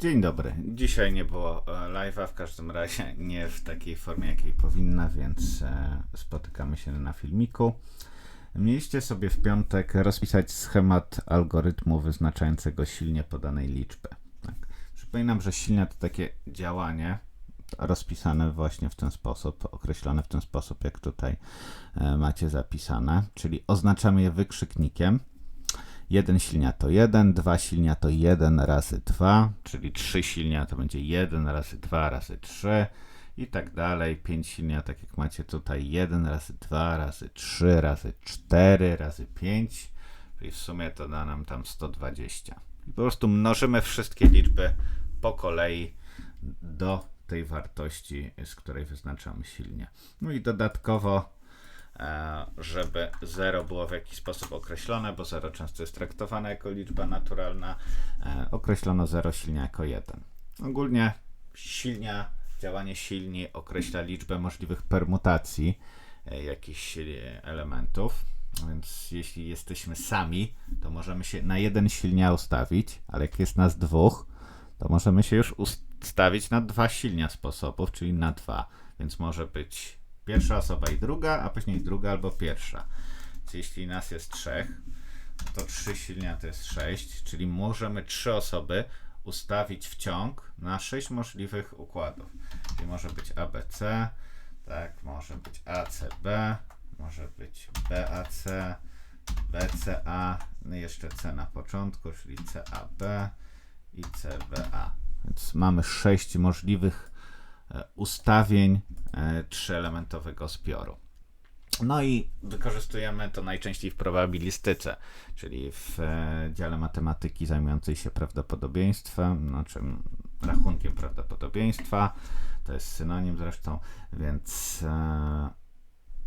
Dzień dobry. Dzisiaj nie było e, live'a, w każdym razie nie w takiej formie, jakiej powinna, więc e, spotykamy się na filmiku. Mieliście sobie w piątek rozpisać schemat algorytmu wyznaczającego silnie podanej liczby. Tak. Przypominam, że silnia to takie działanie rozpisane właśnie w ten sposób, określone w ten sposób, jak tutaj e, macie zapisane, czyli oznaczamy je wykrzyknikiem. 1 silnia to 1, 2 silnia to 1 razy 2, czyli 3 silnia to będzie 1 razy 2 razy 3 i tak dalej. 5 silnia, tak jak macie tutaj, 1 razy 2 razy 3 razy 4 razy 5, czyli w sumie to da nam tam 120. I po prostu mnożymy wszystkie liczby po kolei do tej wartości, z której wyznaczamy silnie. No i dodatkowo żeby 0 było w jakiś sposób określone, bo 0 często jest traktowane jako liczba naturalna, e, określono 0 silnie jako 1. Ogólnie silnia, działanie silni określa liczbę możliwych permutacji e, jakichś e, elementów. Więc jeśli jesteśmy sami, to możemy się na jeden silnia ustawić, ale jak jest nas dwóch, to możemy się już ustawić na dwa silnia sposobów, czyli na dwa. Więc może być pierwsza osoba i druga, a później druga albo pierwsza. Więc jeśli nas jest trzech, to trzy silnia to jest sześć, czyli możemy trzy osoby ustawić w ciąg na sześć możliwych układów. Czyli może być ABC, tak, może być ACB, może być BAC, BCA, no jeszcze C na początku, czyli CAB i CBA. Więc mamy sześć możliwych ustawień e, trzyelementowego zbioru. No i wykorzystujemy to najczęściej w probabilistyce, czyli w e, dziale matematyki zajmującej się prawdopodobieństwem, znaczy rachunkiem prawdopodobieństwa. To jest synonim zresztą, więc e,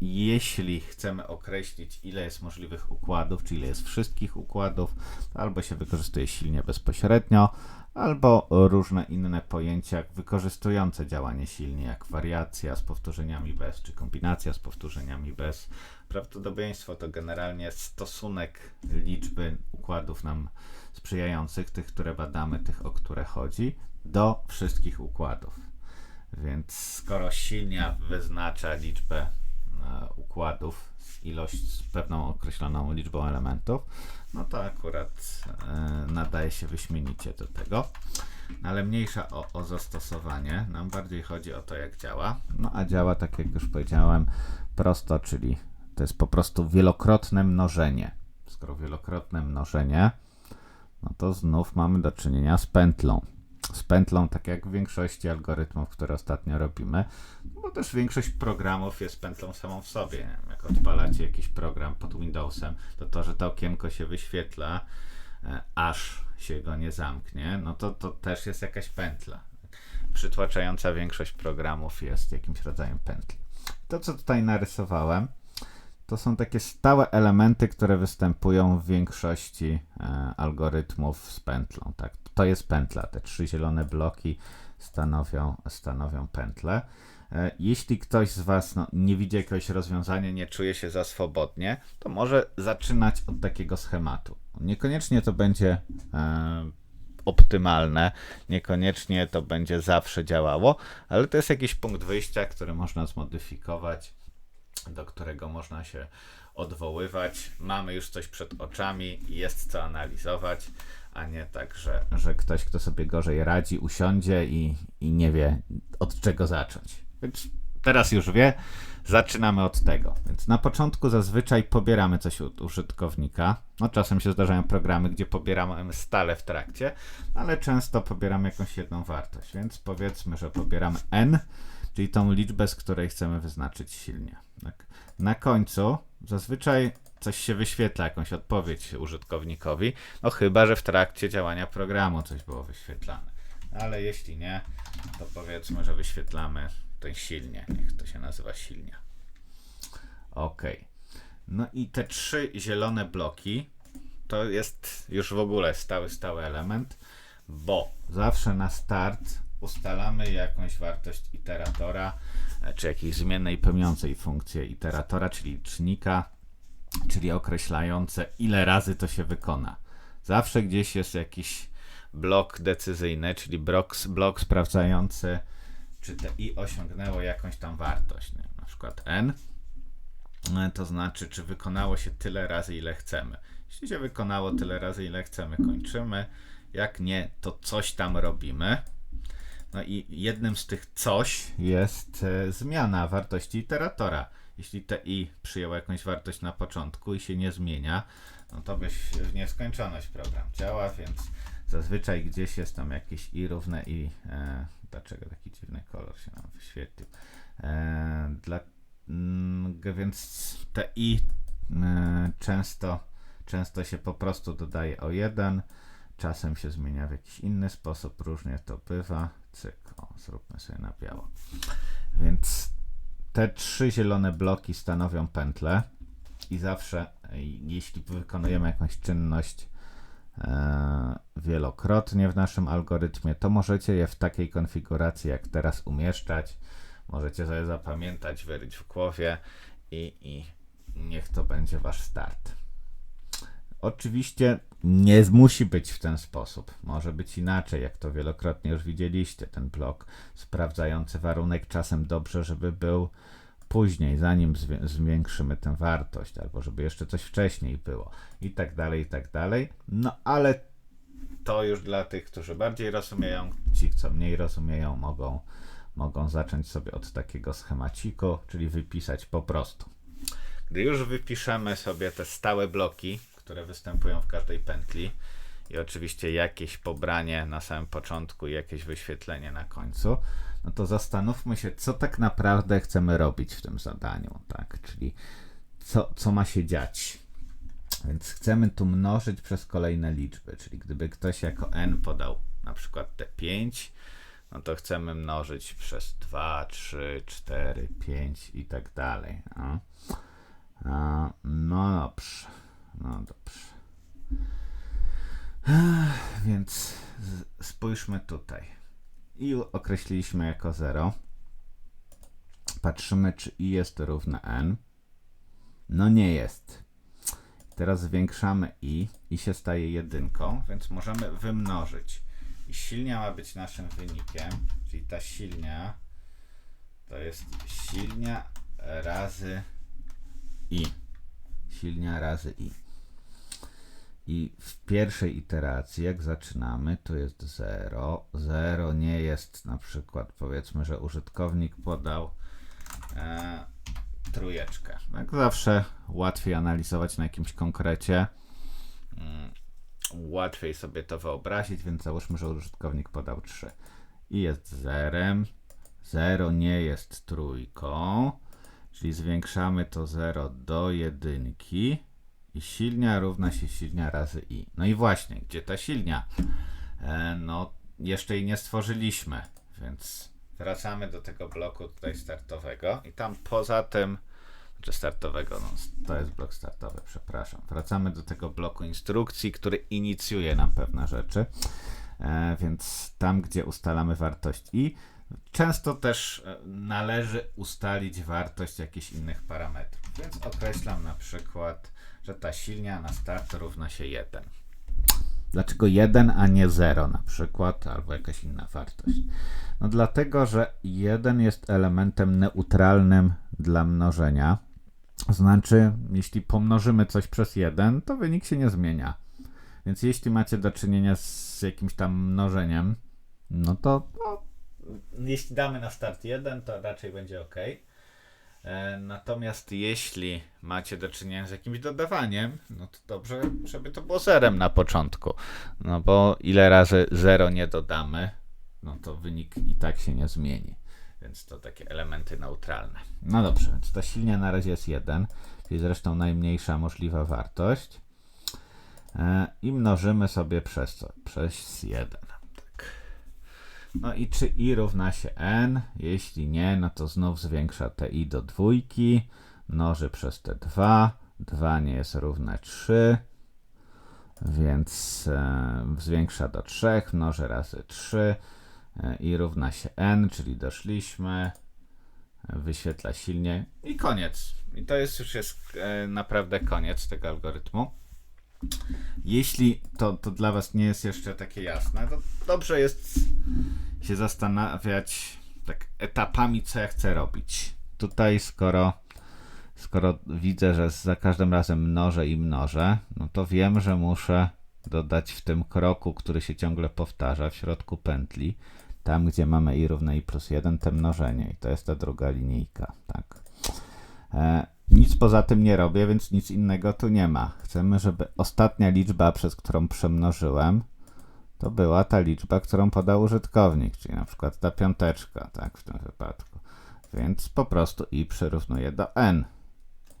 jeśli chcemy określić, ile jest możliwych układów, czy ile jest wszystkich układów, albo się wykorzystuje silnie bezpośrednio, albo różne inne pojęcia wykorzystujące działanie silnie, jak wariacja z powtórzeniami bez, czy kombinacja z powtórzeniami bez. Prawdopodobieństwo to generalnie stosunek liczby układów nam sprzyjających, tych, które badamy, tych, o które chodzi, do wszystkich układów. Więc skoro silnia wyznacza liczbę układów, ilość z pewną określoną liczbą elementów, no to akurat e, nadaje się wyśmienicie do tego. No ale mniejsza o, o zastosowanie, nam bardziej chodzi o to, jak działa. No a działa, tak jak już powiedziałem, prosto, czyli to jest po prostu wielokrotne mnożenie. Skoro wielokrotne mnożenie, no to znów mamy do czynienia z pętlą. Z pętlą, tak jak w większości algorytmów, które ostatnio robimy, też większość programów jest pętlą samą w sobie. Jak odpalacie jakiś program pod Windowsem, to to, że to okienko się wyświetla, e, aż się go nie zamknie, no to to też jest jakaś pętla. Przytłaczająca większość programów jest jakimś rodzajem pętli. To, co tutaj narysowałem, to są takie stałe elementy, które występują w większości e, algorytmów z pętlą. Tak? To jest pętla. Te trzy zielone bloki stanowią, stanowią pętlę. E, jeśli ktoś z Was no, nie widzi jakiegoś rozwiązania, nie czuje się za swobodnie, to może zaczynać od takiego schematu. Niekoniecznie to będzie e, optymalne, niekoniecznie to będzie zawsze działało, ale to jest jakiś punkt wyjścia, który można zmodyfikować, do którego można się odwoływać. Mamy już coś przed oczami, jest co analizować, a nie tak, że, że ktoś, kto sobie gorzej radzi, usiądzie i, i nie wie od czego zacząć. Więc teraz już wie, zaczynamy od tego. Więc na początku zazwyczaj pobieramy coś od użytkownika. No czasem się zdarzają programy, gdzie pobieramy stale w trakcie, ale często pobieramy jakąś jedną wartość. Więc powiedzmy, że pobieramy n, czyli tą liczbę, z której chcemy wyznaczyć silnie. Tak. Na końcu zazwyczaj coś się wyświetla, jakąś odpowiedź użytkownikowi, no chyba, że w trakcie działania programu coś było wyświetlane. Ale jeśli nie, to powiedzmy, że wyświetlamy ten silnie. Niech to się nazywa silnia. Ok. No i te trzy zielone bloki to jest już w ogóle stały, stały element, bo zawsze na start ustalamy jakąś wartość iteratora, e, czy jakiejś zmiennej pełniącej funkcję iteratora, czyli licznika, czyli określające ile razy to się wykona. Zawsze gdzieś jest jakiś blok decyzyjny, czyli blok, blok sprawdzający, czy te i osiągnęło jakąś tam wartość, nie? na przykład n, e, to znaczy, czy wykonało się tyle razy, ile chcemy. Jeśli się wykonało tyle razy, ile chcemy, kończymy. Jak nie, to coś tam robimy. No i jednym z tych coś jest e, zmiana wartości iteratora. Jeśli te i przyjęło jakąś wartość na początku i się nie zmienia, no to byś w nieskończoność program działa, więc zazwyczaj gdzieś jest tam jakieś i równe i e, dlaczego taki dziwny kolor się nam wyświetlił. E, dla, mm, g- więc te i e, często, często się po prostu dodaje o jeden, czasem się zmienia w jakiś inny sposób, różnie to bywa. Cyk, o, zróbmy sobie na biało. Więc te trzy zielone bloki stanowią pętlę i zawsze, jeśli wykonujemy jakąś czynność e, wielokrotnie w naszym algorytmie, to możecie je w takiej konfiguracji jak teraz umieszczać. Możecie sobie zapamiętać, wyryć w głowie i, i niech to będzie wasz start. Oczywiście nie musi być w ten sposób. Może być inaczej, jak to wielokrotnie już widzieliście. Ten blok sprawdzający warunek czasem dobrze, żeby był później, zanim zwię- zwiększymy tę wartość, albo żeby jeszcze coś wcześniej było, i tak dalej, i tak dalej. No ale to już dla tych, którzy bardziej rozumieją, ci, co mniej rozumieją, mogą, mogą zacząć sobie od takiego schemaciku, czyli wypisać po prostu. Gdy już wypiszemy sobie te stałe bloki, które występują w każdej pętli i oczywiście jakieś pobranie na samym początku i jakieś wyświetlenie na końcu, no to zastanówmy się, co tak naprawdę chcemy robić w tym zadaniu, tak? Czyli co, co ma się dziać. Więc chcemy tu mnożyć przez kolejne liczby, czyli gdyby ktoś jako n podał na przykład te 5, no to chcemy mnożyć przez 2, 3, 4, 5 i tak dalej. No, no dobrze, no dobrze. Więc spójrzmy tutaj. I określiliśmy jako 0. Patrzymy, czy i jest równe n. No nie jest. Teraz zwiększamy i i się staje jedynką, więc możemy wymnożyć. I silnia ma być naszym wynikiem, czyli ta silnia to jest silnia razy i. Silnia razy i. I w pierwszej iteracji, jak zaczynamy, to jest 0. 0 nie jest na przykład, powiedzmy, że użytkownik podał e, trójeczkę. Jak zawsze łatwiej analizować na jakimś konkrecie. Mm, Łatwiej sobie to wyobrazić, więc załóżmy, że użytkownik podał 3. I jest zerem. 0 nie jest trójką, czyli zwiększamy to 0 do jedynki i silnia równa się silnia razy i. No i właśnie, gdzie ta silnia? E, no, jeszcze jej nie stworzyliśmy, więc wracamy do tego bloku tutaj startowego i tam poza tym, czy startowego, no to jest blok startowy, przepraszam. Wracamy do tego bloku instrukcji, który inicjuje nam pewne rzeczy, e, więc tam, gdzie ustalamy wartość i, często też e, należy ustalić wartość jakichś innych parametrów. Więc określam na przykład, że ta silnia na start równa się 1. Dlaczego 1, a nie 0 na przykład, albo jakaś inna wartość? No dlatego, że 1 jest elementem neutralnym dla mnożenia. Znaczy, jeśli pomnożymy coś przez 1, to wynik się nie zmienia. Więc jeśli macie do czynienia z jakimś tam mnożeniem, no to no, jeśli damy na start 1, to raczej będzie ok. E, Natomiast jeśli macie do czynienia z jakimś dodawaniem, no to dobrze, żeby to było zerem na początku. No bo ile razy 0 nie dodamy, no to wynik i tak się nie zmieni. Więc to takie elementy neutralne. No dobrze, więc ta silnia na razie jest 1, czyli zresztą najmniejsza możliwa wartość. E, I mnożymy sobie przez co? Przez 1. No i czy i równa się n? Jeśli nie, no to znów zwiększa te i do dwójki, mnoży przez te 2. 2 nie jest równe 3, więc e, zwiększa do 3, mnoży razy 3 e, i równa się n, czyli doszliśmy. Wyświetla silnie i koniec. I to jest już jest e, naprawdę koniec tego algorytmu. Jeśli to, to dla Was nie jest jeszcze takie jasne, to dobrze jest się zastanawiać tak etapami, co ja chcę robić. Tutaj, skoro, skoro widzę, że za każdym razem mnożę i mnożę, no to wiem, że muszę dodać w tym kroku, który się ciągle powtarza w środku pętli, tam gdzie mamy i równe i plus 1, te mnożenie. I to jest ta druga linijka. Tak. E, nic poza tym nie robię, więc nic innego tu nie ma. Chcemy, żeby ostatnia liczba, przez którą przemnożyłem, to była ta liczba, którą podał użytkownik, czyli na przykład ta piąteczka, tak, w tym wypadku. Więc po prostu i przyrównuję do n.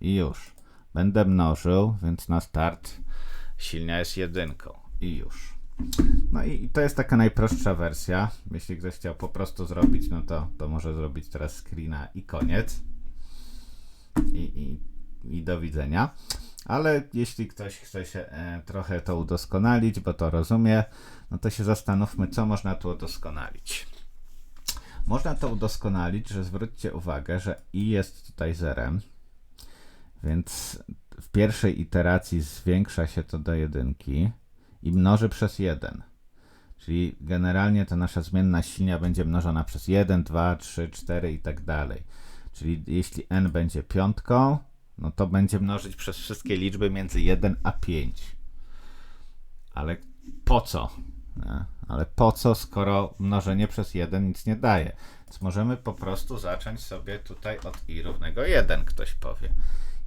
I już. Będę mnożył, więc na start silnia jest jedynką. I już. No i to jest taka najprostsza wersja. Jeśli ktoś chciał po prostu zrobić, no to, to może zrobić teraz screena i koniec. I, i, i do widzenia. Ale jeśli ktoś chce się e, trochę to udoskonalić, bo to rozumie, no to się zastanówmy, co można tu udoskonalić. Można to udoskonalić, że zwróćcie uwagę, że i jest tutaj zerem, więc w pierwszej iteracji zwiększa się to do jedynki i mnoży przez 1. Czyli generalnie ta nasza zmienna silnia będzie mnożona przez 1, 2, 3, 4 i tak dalej. Czyli jeśli n będzie piątką, no to będzie mnożyć przez wszystkie liczby między 1 a 5. Ale po co? Ale po co, skoro mnożenie przez 1 nic nie daje? Więc możemy po prostu zacząć sobie tutaj od i równego 1, ktoś powie.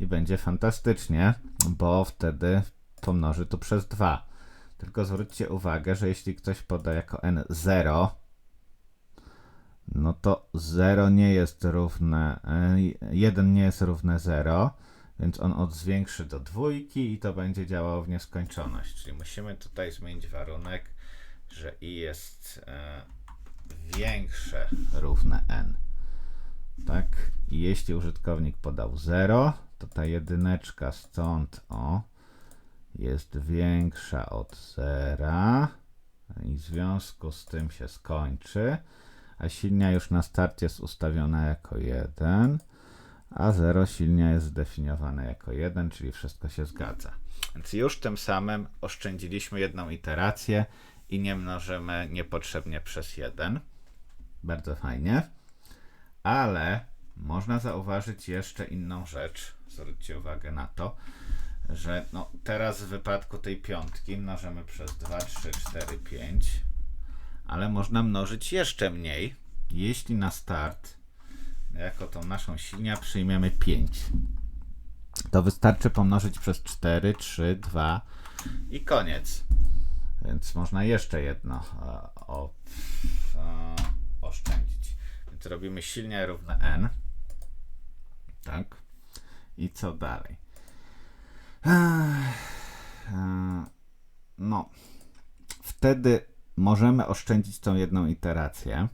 I będzie fantastycznie, bo wtedy pomnoży to przez 2. Tylko zwróćcie uwagę, że jeśli ktoś poda jako n 0, no to 0 nie jest równe, 1 nie jest równe 0, więc on odzwiększy do dwójki i to będzie działało w nieskończoność. Czyli musimy tutaj zmienić warunek, że i jest e, większe równe n. Tak? I jeśli użytkownik podał 0, to ta jedyneczka stąd o jest większa od zera i w związku z tym się skończy, a silnia już na starcie jest ustawiona jako 1, a 0 silnia jest zdefiniowane jako 1, czyli wszystko się zgadza. Więc już tym samym oszczędziliśmy jedną iterację i nie mnożymy niepotrzebnie przez 1. Bardzo fajnie. Ale można zauważyć jeszcze inną rzecz. Zwróćcie uwagę na to, że no, teraz w wypadku tej piątki mnożymy przez 2, 3, 4, 5, ale można mnożyć jeszcze mniej, jeśli na start jako tą naszą silnia przyjmiemy 5. To wystarczy pomnożyć przez 4, 3, 2 i koniec. Więc można jeszcze jedno e, o, e, oszczędzić. Więc robimy silnia równe n. Tak. I co dalej? No, wtedy możemy oszczędzić tą jedną iterację,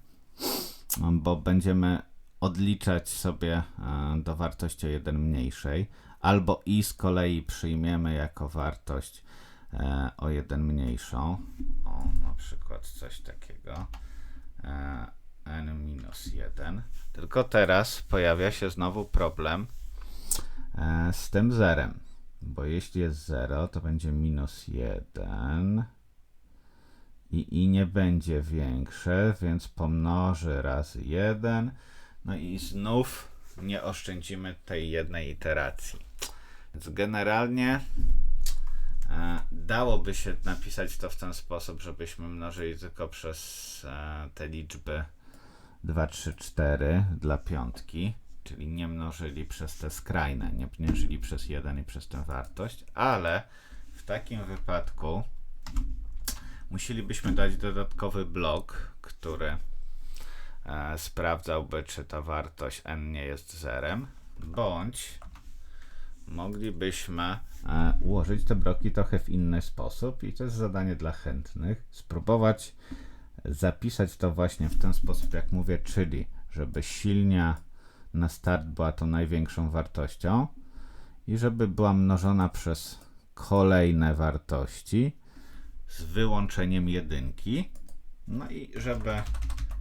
bo będziemy odliczać sobie e, do wartości o 1 mniejszej, albo i z kolei przyjmiemy jako wartość e, o 1 mniejszą. O, na przykład coś takiego. E, n minus 1. Tylko teraz pojawia się znowu problem z tym zerem. Bo jeśli jest 0, to będzie minus 1 i i nie będzie większe, więc pomnoży razy 1. No i znów nie oszczędzimy tej jednej iteracji. Więc generalnie e, dałoby się napisać to w ten sposób, żebyśmy mnożyli tylko przez e, te liczby 2, 3, 4 dla piątki czyli nie mnożyli przez te skrajne, nie mnożyli przez 1 i przez tę wartość, ale w takim wypadku musielibyśmy dać dodatkowy blok, który e, sprawdzałby, czy ta wartość n nie jest zerem, bądź moglibyśmy e, ułożyć te bloki trochę w inny sposób i to jest zadanie dla chętnych, spróbować zapisać to właśnie w ten sposób, jak mówię, czyli żeby silnia na start była to największą wartością i żeby była mnożona przez kolejne wartości z wyłączeniem jedynki. No i żeby,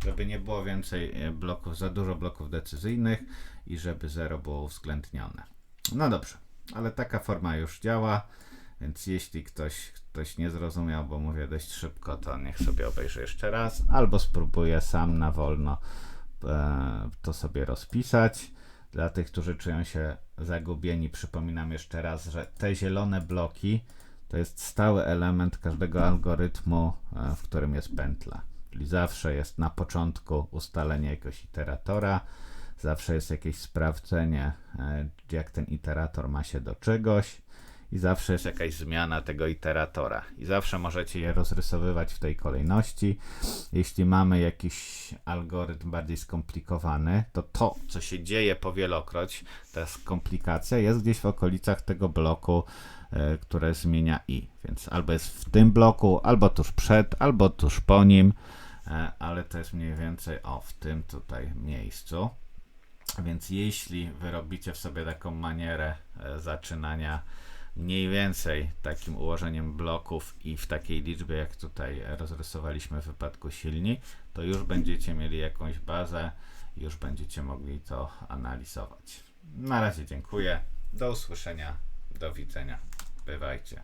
żeby nie było więcej e, bloków, za dużo bloków decyzyjnych i żeby 0 było uwzględnione. No dobrze, ale taka forma już działa, Więc jeśli ktoś, ktoś nie zrozumiał, bo mówię dość szybko, to niech sobie obejrzy jeszcze raz, albo spróbuje sam na wolno e, to sobie rozpisać. Dla tych, którzy czują się zagubieni, przypominam jeszcze raz, że te zielone bloki to jest stały element każdego algorytmu, e, w którym jest pętla. Czyli zawsze jest na początku ustalenie jakiegoś iteratora, zawsze jest jakieś sprawdzenie, e, jak ten iterator ma się do czegoś i zawsze jest jakaś zmiana tego iteratora. I zawsze możecie je rozrysowywać w tej kolejności. Jeśli mamy jakiś algorytm bardziej skomplikowany, to to, co się dzieje powielokroć, ta komplikacja jest gdzieś w okolicach tego bloku, które zmienia i. Więc albo jest w tym bloku, albo tuż przed, albo tuż po nim, e, ale to jest mniej więcej o w tym tutaj miejscu. Więc jeśli wy robicie w sobie taką manierę e, zaczynania mniej więcej takim ułożeniem bloków i w takiej liczbie, jak tutaj rozrysowaliśmy w wypadku silni, to już będziecie mieli jakąś bazę, już będziecie mogli to analizować. Na razie dziękuję. Do usłyszenia. Do widzenia. Bywajcie.